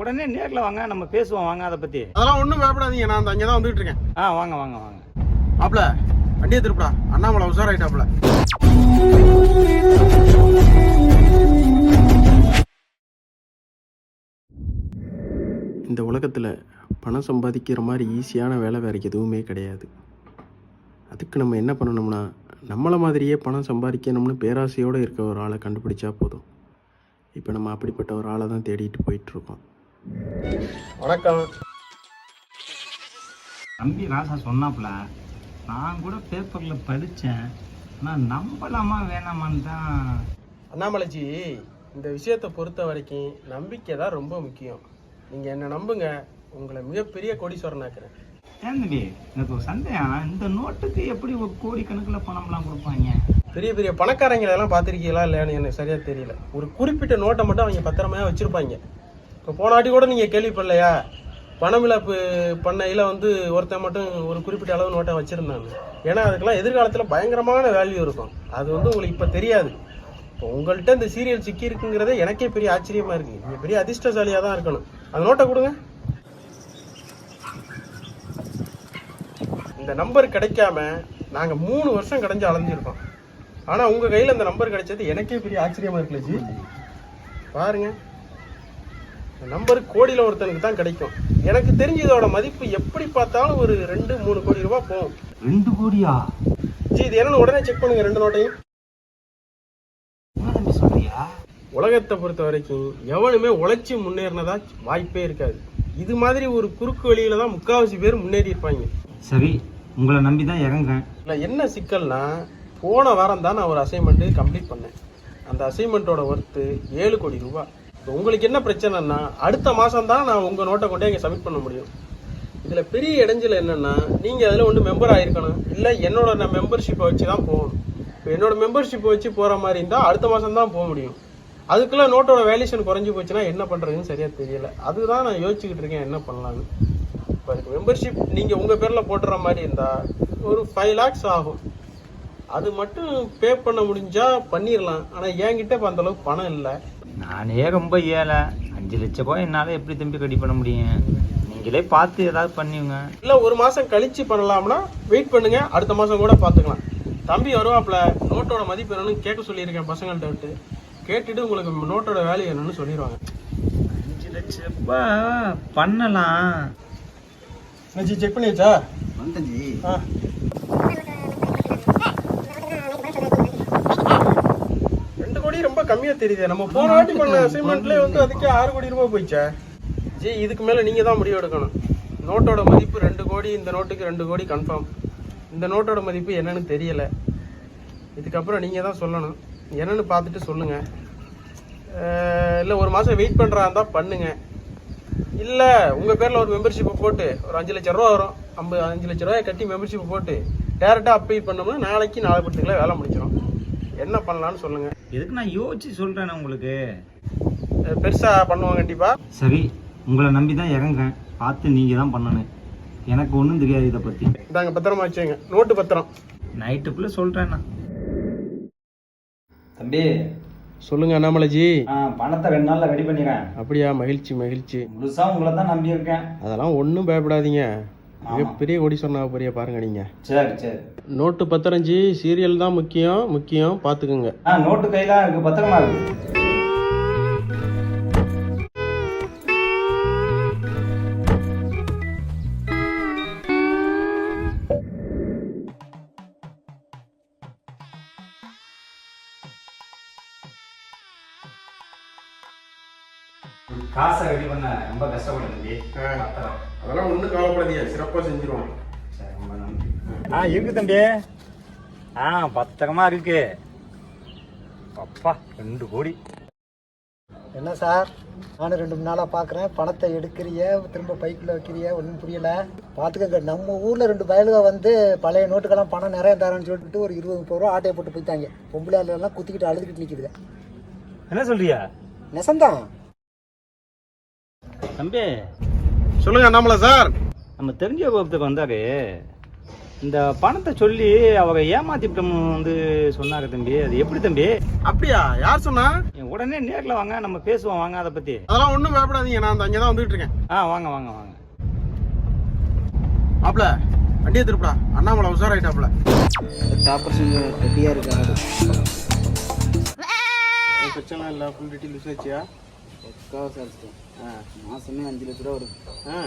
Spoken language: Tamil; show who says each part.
Speaker 1: உடனே நேர்ல வாங்க நம்ம பேசுவோம். வாங்க அதை பத்தி.
Speaker 2: அதெல்லாம் ஒன்றும் பயப்படாதீங்க. நான் அந்த அங்கே தான் வந்துகிட்டு இருக்கேன்.
Speaker 1: ஆ வாங்க வாங்க வாங்க.
Speaker 2: மாப்ள வண்டியை திருப்படா. அண்ணாமலை உஷாராயிட்டாப்ல இந்த உலகத்தில் பணம் சம்பாதிக்கிற மாதிரி ஈஸியான வேலை வேறு எதுவுமே கிடையாது. அதுக்கு நம்ம என்ன பண்ணணும்னா நம்மளை மாதிரியே பணம் சம்பாதிக்கணும்னு பேராசையோடு இருக்க ஒரு ஆளை கண்டுபிடிச்சா போதும். இப்போ நம்ம அப்படிப்பட்ட ஒரு ஆளை தான் தேடிட்டு போயிட்டுருக்கோம் வணக்கம்.
Speaker 1: தம்பி ராசா சொன்னாப்புல நான் கூட பேப்பர்ல படிச்சேன் ஆனா நம்பலாமா வேணாமான்னு தான்.
Speaker 2: அண்ணாமலைஜி இந்த விஷயத்தை பொறுத்த வரைக்கும் நம்பிக்கை தான் ரொம்ப முக்கியம். நீங்கள் என்ன நம்புங்க உங்களை மிகப்பெரிய கோடீஸ்வரனாக்குறேன்.
Speaker 1: ஏன் தம்பி எனக்கு ஒரு சந்தேகம். இந்த நோட்டுக்கு எப்படி ஒரு கோடி கணக்குல பணம்லாம் கொடுப்பாங்க?
Speaker 2: பெரிய பெரிய பணக்காரங்களை எல்லாம் பார்த்துருக்கீங்களா இல்லையான்னு எனக்கு சரியாக தெரியல. ஒரு குறிப்பிட்ட நோட்டை மட்டும் அவங்க பத்திரமையாக வச்சுருப்பாங்க. இப்போ போனாட்டி கூட நீங்கள் கேள்விப்படலையா? பணமிழப்பு பண்ணையில் வந்து ஒருத்தன் மட்டும் ஒரு குறிப்பிட்ட அளவு நோட்டை வச்சுருந்தாங்க. ஏன்னா அதுக்கெல்லாம் எதிர்காலத்தில் பயங்கரமான வேல்யூ இருக்கும். அது வந்து உங்களுக்கு இப்போ தெரியாது. இப்போ உங்கள்கிட்ட இந்த சீரியல் சிக்கி இருக்குங்கிறதே எனக்கே பெரிய ஆச்சரியமா இருக்கு. நீங்கள் பெரிய அதிர்ஷ்டசாலியாக தான் இருக்கணும். அந்த நோட்டை கொடுங்க. இந்த நம்பர் கிடைக்காம நாங்கள் மூணு வருஷம் கடைஞ்சு அலைஞ்சிருக்கோம். ஆனால் உங்கள் கையில் இந்த நம்பர் கிடைச்சது எனக்கே பெரிய ஆச்சரியமா இருக்குல்ல ஜி பாருங்க. நம்பர் கோடியில் ஒருத்தனுக்கு தான் கிடைக்கும். எனக்கு தெரிஞ்சு இதோட மதிப்பு எப்படி பார்த்தாலும் ஒரு ரெண்டு மூணு கோடி ரூபாய் போகும்.
Speaker 1: ரெண்டு கோடியா?
Speaker 2: ஜி இது என்னன்னு உடனே செக் பண்ணுங்க ரெண்டு நோட்டையும்.
Speaker 1: சொல்றியா?
Speaker 2: உலகத்தை பொறுத்த வரைக்கும் எவனுமே உழைச்சி முன்னேறினதா வாய்ப்பே இருக்காது. இது மாதிரி ஒரு குறுக்கு வழியில தான் முக்காவாசி பேர் முன்னேறி இருப்பாங்க.
Speaker 1: சரி உங்களை நம்பி தான் இறங்குறேன்.
Speaker 2: இல்லை என்ன சிக்கல்னா போன வாரம் தான் நான் ஒரு அசைன்மெண்ட்டு கம்ப்ளீட் பண்ணேன். அந்த அசைன்மெண்ட்டோட ஒர்த்து ஏழு கோடி ரூபாய் உங்களுக்கு என்ன பிரச்சனைன்னா அடுத்த மாதம் தான் நான் உங்கள் நோட்டை கொண்டே இங்கே சப்மிட் பண்ண முடியும். இதில் பெரிய இடைஞ்சல் என்னென்னா நீங்கள் அதில் ஒன்று மெம்பர் ஆகிருக்கணும் இல்லை என்னோட நான் மெம்பர்ஷிப்பை வச்சு தான் போகணும். இப்போ என்னோட மெம்பர்ஷிப்பை வச்சு போகிற மாதிரி இருந்தால் அடுத்த மாதம் தான் போக முடியும். அதுக்குள்ளே நோட்டோட வேல்யூஷன் குறைஞ்சி போச்சுன்னா என்ன பண்ணுறதுன்னு சரியாக தெரியல. அதுதான் நான் யோசிச்சுக்கிட்டு இருக்கேன் என்ன பண்ணலான்னு இப்போ அதுக்கு மெம்பர்ஷிப் நீங்கள் உங்கள் பேரில் போட்டுற மாதிரி இருந்தால் ஒரு ஃபைவ் லேக்ஸ் ஆகும். அது மட்டும் பே பண்ண முடிஞ்சால் பண்ணிடலாம் ஆனால் என்கிட்ட இப்போ அந்தளவுக்கு பணம் இல்லை.
Speaker 1: நானே ரொம்ப ஏழை அஞ்சு லட்ச ரூபாய் என்னால எப்படி தம்பி கட்டி பண்ண முடியும்? நீங்களே பார்த்து ஏதாவது பண்ணிவுங்க
Speaker 2: இல்லை ஒரு மாதம் கழிச்சு பண்ணலாம்னா வெயிட் பண்ணுங்க. அடுத்த மாதம் கூட பார்த்துக்கலாம். தம்பி வருவாப்புல நோட்டோட மதிப்பு என்னன்னு கேட்க சொல்லியிருக்கேன் பசங்கள்ட்ட விட்டு. கேட்டுட்டு உங்களுக்கு நோட்டோட வேல்யூ என்னன்னு சொல்லிடுவாங்க
Speaker 1: அஞ்சு லட்ச ரூபாய் பண்ணலாம்.
Speaker 2: செக் பண்ணியாச்சா?
Speaker 1: வந்தஞ்சி
Speaker 2: ஆ ரெண்டு கோடி ரொம்ப கம்மியா தெரியுது. நம்ம போன வாட்டி பண்ண அசைன்மெண்ட்ல வந்து அதுக்கே ஆறு கோடி ரூபாய் போயிச்சே ஜி இதுக்கு மேல நீங்க தான் முடிவு எடுக்கணும். நோட்டோட மதிப்பு ரெண்டு கோடி இந்த நோட்டுக்கு ரெண்டு கோடி கன்ஃபார்ம் இந்த நோட்டோட மதிப்பு என்னன்னு தெரியல. இதுக்கப்புறம் நீங்க தான் சொல்லணும். என்னன்னு பார்த்துட்டு சொல்லுங்க. இல்ல ஒரு மாசம் வெயிட் பண்றா இருந்தா பண்ணுங்க. இல்ல உங்க பேர்ல ஒரு மெம்பர்ஷிப்பை போட்டு ஒரு அஞ்சு லட்சம் ரூபா வரும். ஐம்பது அஞ்சு லட்ச ரூபாய் கட்டி மெம்பர்ஷிப் போட்டு டேரக்டா அப்ளை பண்ணோம்னா நாளைக்கு நாளை பத்துக்குள்ள வேலை முடிச்சிடும் என்ன பண்ணலாம்னு சொல்லுங்க.
Speaker 1: எதுக்கு நான் யோசிச்சு சொல்றேன் உங்களுக்கு?
Speaker 2: பெருசா பண்ணுவாங்க கண்டிப்பா.
Speaker 1: சரி உங்களை நம்பி தான் இறங்குறேன். பார்த்து நீங்க தான் பண்ணணும். எனக்கு ஒன்றும் தெரியாது இதை பத்தி.
Speaker 2: இதாங்க பத்திரமா வச்சுங்க நோட்டு பத்திரம்.
Speaker 1: நைட்டுக்குள்ள சொல்றேன் தம்பி.
Speaker 2: சொல்லுங்க அண்ணாமலைஜி.
Speaker 1: பணத்தை ரெண்டு நாள்ல ரெடி பண்ணிடுறேன்.
Speaker 2: அப்படியா மகிழ்ச்சி மகிழ்ச்சி.
Speaker 1: முழுசா உங்களை தான் நம்பி இருக்கேன்
Speaker 2: அதெல்லாம் ஒன்றும் பயப்படாதீங்க. மிகப்பெரிய கொடி சொன்னா பெரிய பாருங்க நீங்க.
Speaker 1: சரி சரி.
Speaker 2: நோட்டு பத்திரஞ்சி சீரியல் தான் முக்கியம் முக்கியம் பார்த்துக்குங்க
Speaker 1: ஆ நோட்டு கையில இருக்கு பத்திரமா இருக்கு. காசை ரெடி பண்ண ரொம்ப கஷ்டப்படும் தம்பி. பத்திரம்.
Speaker 2: அதெல்லாம் ஒன்றும் கவலைப்படாதீங்க. சிறப்பாக செஞ்சிருவோம்
Speaker 1: ஆ இருக்கு தம்பி. ஆ பத்திரமா இருக்கு. அப்பா ரெண்டு கோடி.
Speaker 3: என்ன சார்? நானும் ரெண்டு மூணு நாளாக பார்க்குறேன் பணத்தை எடுக்கிறிய திரும்ப பைக்குள்ளே வைக்கிறிய ஒன்றும் புரியல. பார்த்துக்கங்க நம்ம ஊரில் ரெண்டு பயலுக வந்து பழைய நோட்டுக்கெல்லாம் பணம் நிறைய தரேன்னு சொல்லிட்டு ஒரு இருபது முப்பது ரூபா ஆட்டையை போட்டு போயிட்டாங்க. பொம்பளை எல்லாம் குத்திக்கிட்டு அழுதுகிட்டு நிற்கிதுங்க
Speaker 1: என்ன சொல்றியா?
Speaker 3: நெசந்தான்.
Speaker 1: தம்பி
Speaker 2: சொல்லுங்க அண்ணாமலை சார்.
Speaker 1: நம்ம தெரிஞ்ச ஒருத்தர் வந்தாரு. இந்த பணத்தை சொல்லி அவங்க ஏமாத்திட்டம் வந்து சொன்னாங்க தம்பி. அது எப்படி தம்பி?
Speaker 2: அப்படியா? யார் சொன்னா?
Speaker 1: உடனே நேர்ல வாங்க நம்ம பேசுவோம் வாங்க அதை பத்தி.
Speaker 2: அதெல்லாம் ஒன்றும் பயப்படாதீங்க நான் அந்த அங்கே தான் வந்துட்டு இருக்கேன்.
Speaker 1: ஆ வாங்க வாங்க வாங்க.
Speaker 2: மாப்பிள வண்டியை திருப்படா அண்ணாமலை உஷாராயிட்டாப்ல
Speaker 4: ஆப்ரேஷன் ரெடியாக இருக்காரு.
Speaker 2: பிரச்சனை இல்லை ஃபுல் டீட்டெயில் விசாரிச்சியா
Speaker 4: பக்காவாக சாதிச்சிட்டோம்
Speaker 2: ஆ
Speaker 4: மாதமே அஞ்சு லட்ச ரூபா வரும்
Speaker 2: ஆ.